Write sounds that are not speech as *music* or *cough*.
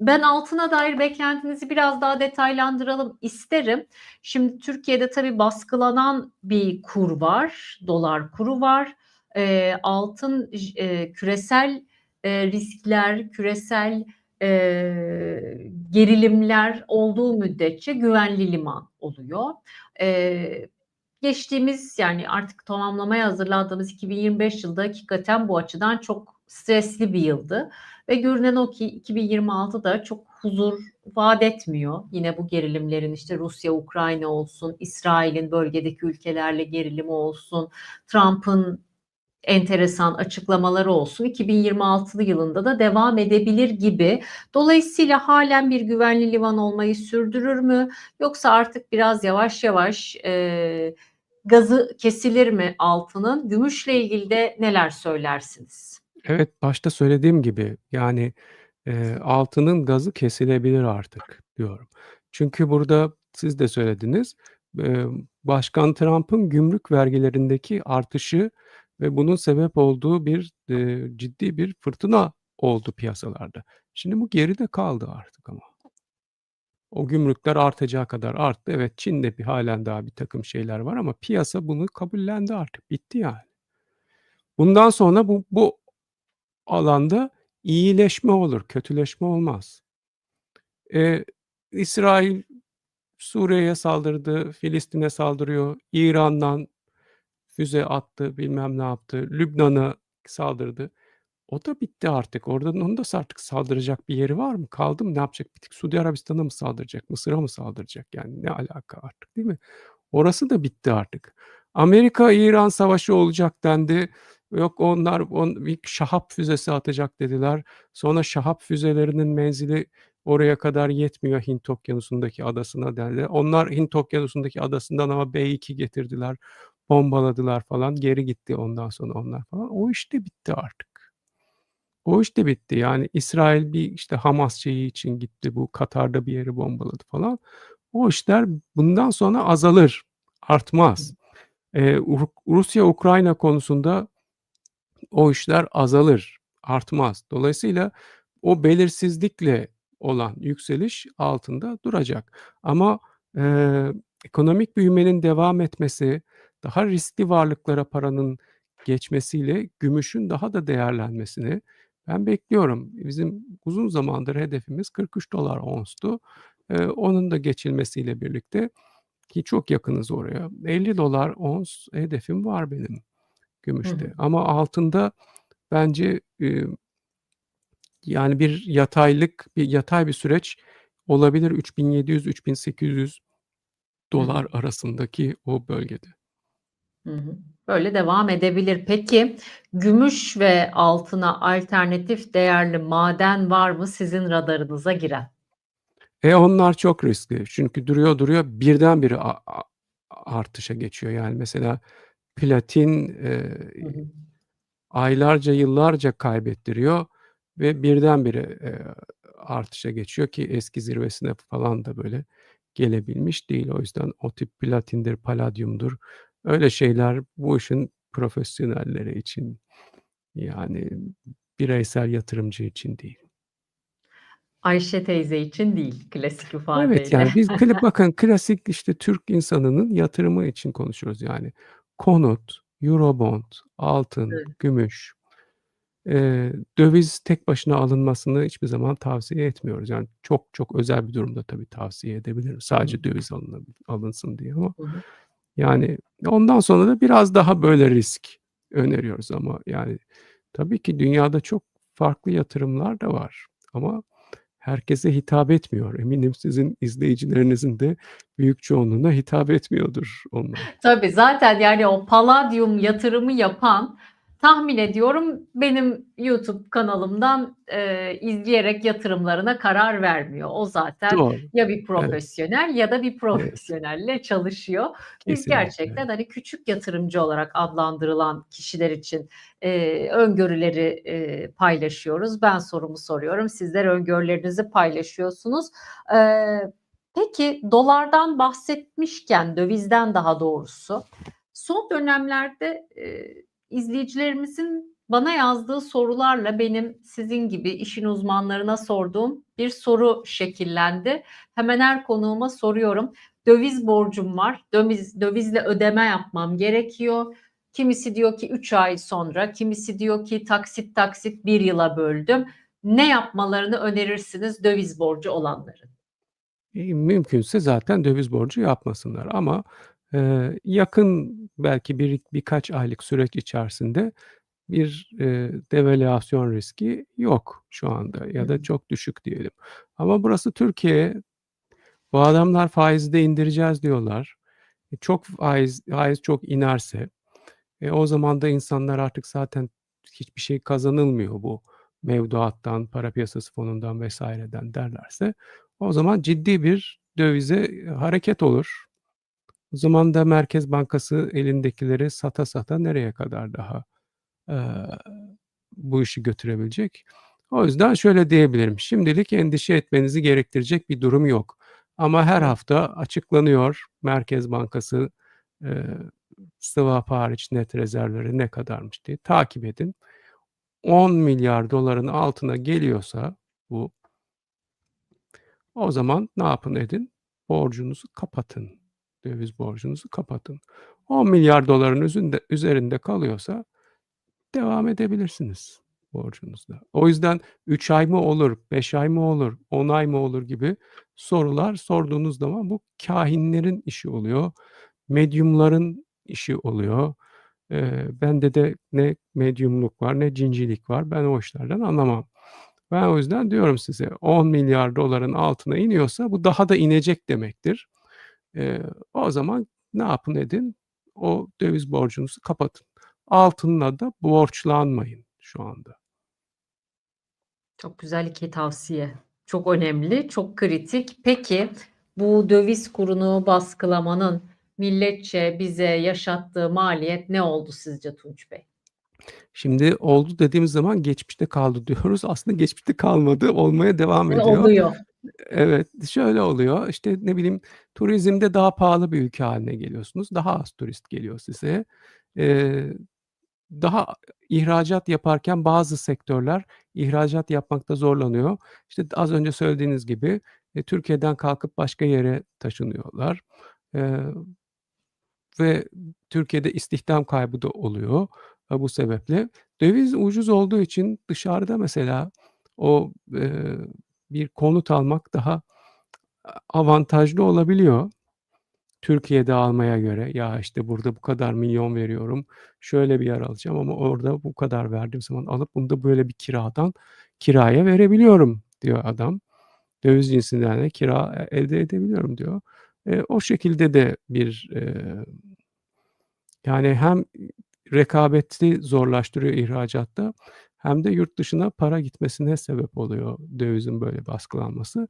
ben altına dair beklentinizi biraz daha detaylandıralım isterim. Şimdi Türkiye'de tabii baskılanan bir kur var, dolar kuru var. Eee, altın eee, küresel eee, riskler, küresel eee, gerilimler olduğu müddetçe güvenli liman oluyor. Eee, geçtiğimiz yani artık tamamlamaya hazırlandığımız 2025 yılda hakikaten bu açıdan çok stresli bir yıldı ve görünen o ki 2026 da çok huzur vaat etmiyor. Yine bu gerilimlerin işte Rusya, Ukrayna olsun, İsrail'in bölgedeki ülkelerle gerilimi olsun, Trump'ın enteresan açıklamaları olsun 2026 yılında da devam edebilir gibi. Dolayısıyla halen bir güvenli liman olmayı sürdürür mü? Yoksa artık biraz yavaş yavaş e, gazı kesilir mi altının? Gümüşle ilgili de neler söylersiniz? Evet, başta söylediğim gibi yani, eee, altının gazı kesilebilir artık diyorum. Çünkü burada siz de söylediniz, eee, Başkan Trump'ın gümrük vergilerindeki artışı ve bunun sebep olduğu bir, eee, ciddi bir fırtına oldu piyasalarda. Şimdi bu geride kaldı artık ama. O gümrükler artacağı kadar arttı. Evet, Çin'de bir hâlen daha birtakım şeyler var ama piyasa bunu kabullendi artık. Bitti yani. Bundan sonra bu bu alanda iyileşme olur, kötüleşme olmaz. Eee, İsrail Suriye'ye saldırdı, Filistin'e saldırıyor, İran'dan füze attı, bilmem ne yaptı, Lübnan'a saldırdı. O da bitti artık. Oradan onun da artık saldıracak bir yeri var mı? Kaldı mı? Ne yapacak? Bir tek Suudi Arabistan'a mı saldıracak? Mısır'a mı saldıracak? Yani ne alaka artık değil mi? Orası da bitti artık. Amerika-İran savaşı olacak dendi. Yok onlar on, bir Şahap füzesi atacak dediler. Sonra Şahap füzelerinin menzili oraya kadar yetmiyor Hint Okyanusu'ndaki adasına derdi. Onlar Hint Okyanusu'ndaki adasından ama B2 getirdiler. Bombaladılar falan. Geri gitti ondan sonra onlar falan. O iş de bitti artık. O iş de bitti. Yani İsrail bir işte Hamas şeyi için gitti. Bu Katar'da bir yeri bombaladı falan. O işler bundan sonra azalır. Artmaz. Ee, Rusya-Ukrayna konusunda o işler azalır. Artmaz. Dolayısıyla o belirsizlikle olan yükseliş altında duracak. Ama e, ekonomik büyümenin devam etmesi, daha riskli varlıklara paranın geçmesiyle gümüşün daha da değerlenmesini ben bekliyorum. Bizim uzun zamandır hedefimiz 43 dolar onstu. Ee, onun da geçilmesiyle birlikte ki çok yakınız oraya. 50 dolar ons hedefim var benim gümüşte. Hı hı. Ama altında bence e, yani bir yataylık, bir yatay bir süreç olabilir 3700-3800 dolar hı hı. arasındaki o bölgede. Hı hı. Böyle devam edebilir. Peki gümüş ve altına alternatif değerli maden var mı sizin radarınıza giren? E onlar çok riskli. Çünkü duruyor duruyor birdenbire artışa geçiyor. Yani mesela platin e, Hı hı. aylarca yıllarca kaybettiriyor ve birdenbire e, artışa geçiyor ki eski zirvesine falan da böyle gelebilmiş değil. O yüzden o tip platindir, paladyumdur. Öyle şeyler bu işin profesyonelleri için yani bireysel yatırımcı için değil. Ayşe teyze için değil klasik Evet ifadeyle. yani biz *laughs* bakın klasik işte Türk insanının yatırımı için konuşuyoruz yani. Konut, Eurobond, altın, Evet. gümüş, eee, döviz tek başına alınmasını hiçbir zaman tavsiye etmiyoruz. Yani çok çok özel bir durumda tabii tavsiye edebilirim. Sadece döviz alınab- alınsın diye ama Hı hı. yani ondan sonra da biraz daha böyle risk öneriyoruz ama yani tabii ki dünyada çok farklı yatırımlar da var ama herkese hitap etmiyor. Eminim sizin izleyicilerinizin de büyük çoğunluğuna hitap etmiyordur onlar. Tabii zaten yani o paladyum yatırımı yapan tahmin ediyorum benim YouTube kanalımdan e, izleyerek yatırımlarına karar vermiyor. O zaten Doğru. ya bir Evet. profesyonel ya da bir Evet. profesyonelle çalışıyor. Biz Kesinlikle. gerçekten hani küçük yatırımcı olarak adlandırılan kişiler için e, öngörüleri e, paylaşıyoruz. Ben sorumu soruyorum, sizler öngörülerinizi paylaşıyorsunuz. E, peki dolardan bahsetmişken, dövizden daha doğrusu, son dönemlerde e, izleyicilerimizin bana yazdığı sorularla benim sizin gibi işin uzmanlarına sorduğum bir soru şekillendi. Hemen her konuğuma soruyorum. Döviz borcum var. Döviz, dövizle ödeme yapmam gerekiyor. Kimisi diyor ki 3 ay sonra, kimisi diyor ki taksit taksit bir yıla böldüm. Ne yapmalarını önerirsiniz döviz borcu olanların? Eee, mümkünse zaten döviz borcu yapmasınlar ama, eee, yakın belki bir birkaç aylık süreç içerisinde bir, eee, devalüasyon riski yok şu anda ya da çok düşük diyelim. Ama burası Türkiye. Bu adamlar faizi de indireceğiz diyorlar. E, çok faiz faiz çok inerse, e, o zaman da insanlar artık zaten hiçbir şey kazanılmıyor bu mevduattan, para piyasası fonundan vs.den derlerse o zaman ciddi bir dövize hareket olur. O zaman da Merkez Bankası elindekileri sata sata nereye kadar daha, eee, bu işi götürebilecek? O yüzden şöyle diyebilirim, şimdilik endişe etmenizi gerektirecek bir durum yok. Ama her hafta açıklanıyor Merkez Bankası, eee, swap hariç net rezervleri ne kadarmış diye takip edin. $10.000.000.000'ın altına geliyorsa bu o zaman ne yapın edin? Borcunuzu kapatın. Döviz borcunuzu kapatın. $10.000.000.000'ın üzünde üzerinde kalıyorsa devam edebilirsiniz borcunuzda. O yüzden 3 ay mı olur, 5 ay mı olur, 10 ay mı olur gibi sorular sorduğunuz zaman bu kâhinlerin işi oluyor, medyumların işi oluyor. Eee, bende de ne medyumluk var ne cincilik var. Ben o işlerden anlamam. Ben o yüzden diyorum size $10.000.000.000'ın altına iniyorsa bu daha da inecek demektir. Eee, o zaman ne yapın edin? O döviz borcunuzu kapatın. Altınla da borçlanmayın şu anda. Çok güzel 2 tavsiye. Çok önemli, çok kritik. Peki, bu döviz kurunu baskılamanın milletçe bize yaşattığı maliyet ne oldu sizce Tunç Bey? Şimdi oldu dediğimiz zaman geçmişte kaldı diyoruz. Aslında geçmişte kalmadı, olmaya devam ediyor. oluyor. Evet, şöyle oluyor, işte, ne bileyim, turizmde daha pahalı bir ülke hâline geliyorsunuz. Daha az turist geliyor size. Eee, daha ihracat yaparken bazı sektörler ihracat yapmakta zorlanıyor. İşte, az önce söylediğiniz gibi, eee, Türkiye'den kalkıp başka yere taşınıyorlar. Eee, ve Türkiye'de istihdam kaybı da oluyor, eee, bu sebeple. Döviz ucuz olduğu için dışarıda mesela o, eee, bir konut almak daha avantajlı olabiliyor Türkiye'de almaya göre. Ya, işte, burada bu kadar milyon veriyorum, şöyle bir yer alacağım ama orada bu kadar verdiğim zaman alıp bunu da böyle bir kiradan kiraya verebiliyorum diyor adam. Döviz cinsinden de kira e elde edebiliyorum diyor. Eee, o şekilde de bir, eee yani hem rekabeti zorlaştırıyor ihracatta hem de yurt dışına para gitmesine sebep oluyor dövizin böyle baskılanması.